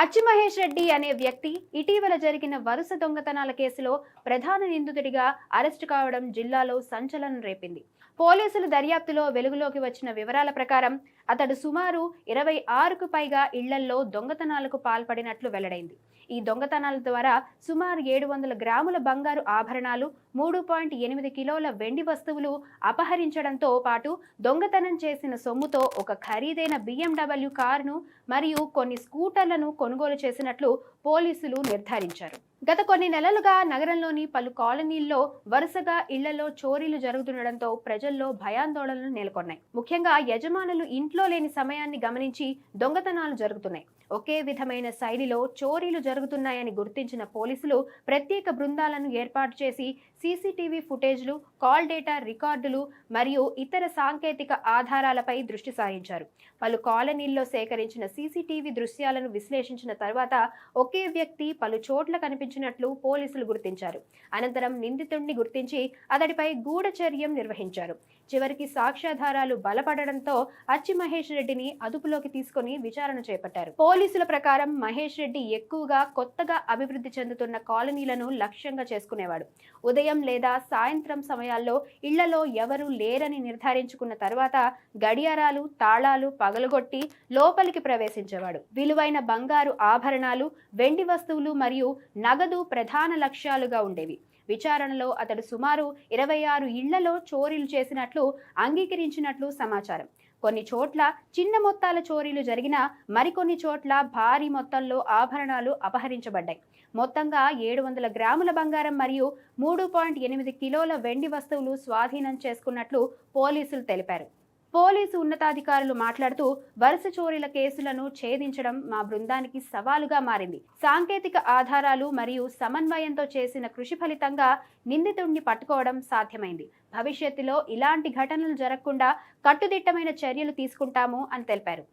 అచ్చి మహేష్ రెడ్డి అనే వ్యక్తి ఇటీవల జరిగిన వరుస దొంగతనాల కేసులో ప్రధాన నిందితుడిగా అరెస్టు కావడం జిల్లాలో సంచలనం రేపింది. పోలీసుల దర్యాప్తులో వెలుగులోకి వచ్చిన వివరాల ప్రకారం అతడు సుమారు ఇరవై ఆరుకు పైగా ఇళ్ళల్లో దొంగతనాలకు పాల్పడినట్లు వెల్లడైంది. ఈ దొంగతనాల ద్వారా సుమారు ఏడు వందల గ్రాముల బంగారు ఆభరణాలు మూడు పాయింట్ ఎనిమిది కిలోల వెండి వస్తువులు అపహరించడంతో పాటు దొంగతనం చేసిన సొమ్ముతో ఒక ఖరీదైన బిఎండబ్ల్యూ కారును మరియు కొన్ని స్కూటర్లను కొనుగోలు చేసినట్లు పోలీసులు నిర్ధారించారు. గత కొన్ని నెలలుగా నగరంలోని పలు కాలనీల్లో వరుసగా ఇళ్ళలో చోరీలు జరుగుతుండటంతో ప్రజల్లో భయాందోళనలు నెలకొన్నాయి. ముఖ్యంగా యజమానులు ఇంట్లో లేని సమయాన్ని గమనించి దొంగతనాలు జరుగుతున్నాయి. ఒకే విధమైన శైలిలో చోరీలు జరుగుతున్నాయని గుర్తించిన పోలీసులు ప్రత్యేక బృందాలను ఏర్పాటు చేసి సీసీటీవీ ఫుటేజ్లు కాల్ డేటా రికార్డులు మరియు ఇతర సాంకేతిక ఆధారాలపై దృష్టి సారించారు. పలు కాలనీల్లో సేకరించిన సీసీటీవీ దృశ్యాలను విశ్లేషించిన తర్వాత ఒకే వ్యక్తి పలు చోట్ల కనిపించినట్లు పోలీసులు గుర్తించారు. అనంతరం నిందితుడిని గుర్తించి అతడిపై గూఢచర్యం నిర్వహించారు. చివరికి సాక్ష్యాధారాలు బలపడడంతో అచ్చి మహేష్ రెడ్డిని అదుపులోకి తీసుకుని విచారణ చేపట్టారు. పోలీసుల ప్రకారం మహేష్ రెడ్డి ఎక్కువగా కొత్తగా అభివృద్ధి చెందుతున్న కాలనీలను లక్ష్యంగా చేసుకునేవాడు. ఉదయం లేదా సాయంత్రం సమయాల్లో ఇళ్ళలో ఎవరూ లేరని నిర్ధారించుకున్న తర్వాత గడియారాలు తాళాలు పగలగొట్టి లోపలికి ప్రవేశించేవాడు. విలువైన బంగారు బంగారు ఆభరణాలు వెండి వస్తువులు మరియు నగదు ప్రధాన లక్ష్యాలుగా ఉండేవి. విచారణలో అతడు సుమారు ఇరవై ఆరు ఇళ్ళలో చోరీలు చేసినట్లు అంగీకరించినట్లు సమాచారం. కొన్ని చోట్ల చిన్న మొత్తాల చోరీలు జరిగినా మరికొన్ని చోట్ల భారీ మొత్తంలో ఆభరణాలు అపహరించబడ్డాయి. మొత్తంగా ఏడు వందల గ్రాముల బంగారం మరియు మూడు పాయింట్ ఎనిమిది కిలోల వెండి వస్తువులు స్వాధీనం చేసుకున్నట్లు పోలీసులు తెలిపారు. పోలీసు ఉన్నతాధికారులు మాట్లాడుతూ వరుస చోరీల కేసులను ఛేదించడం మా బృందానికి సవాలుగా మారింది. సాంకేతిక ఆధారాలు మరియు సమన్వయంతో చేసిన కృషి ఫలితంగా నిందితుడిని పట్టుకోవడం సాధ్యమైంది. భవిష్యత్తులో ఇలాంటి ఘటనలు జరగకుండా కట్టుదిట్టమైన చర్యలు తీసుకుంటాము అని తెలిపారు.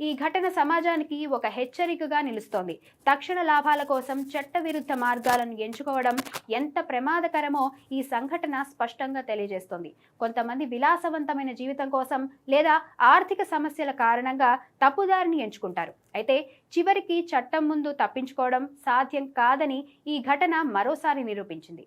ఈ ఘటన సమాజానికి ఒక హెచ్చరికగా నిలుస్తోంది. తక్షణ లాభాల కోసం చట్టవిరుద్ధ మార్గాలను ఎంచుకోవడం ఎంత ప్రమాదకరమో ఈ సంఘటన స్పష్టంగా తెలియజేస్తోంది. కొంతమంది విలాసవంతమైన జీవితం కోసం లేదా ఆర్థిక సమస్యల కారణంగా తప్పుదారిని ఎంచుకుంటారు. అయితే చివరికి చట్టం ముందు తప్పించుకోవడం సాధ్యం కాదని ఈ ఘటన మరోసారి నిరూపించింది.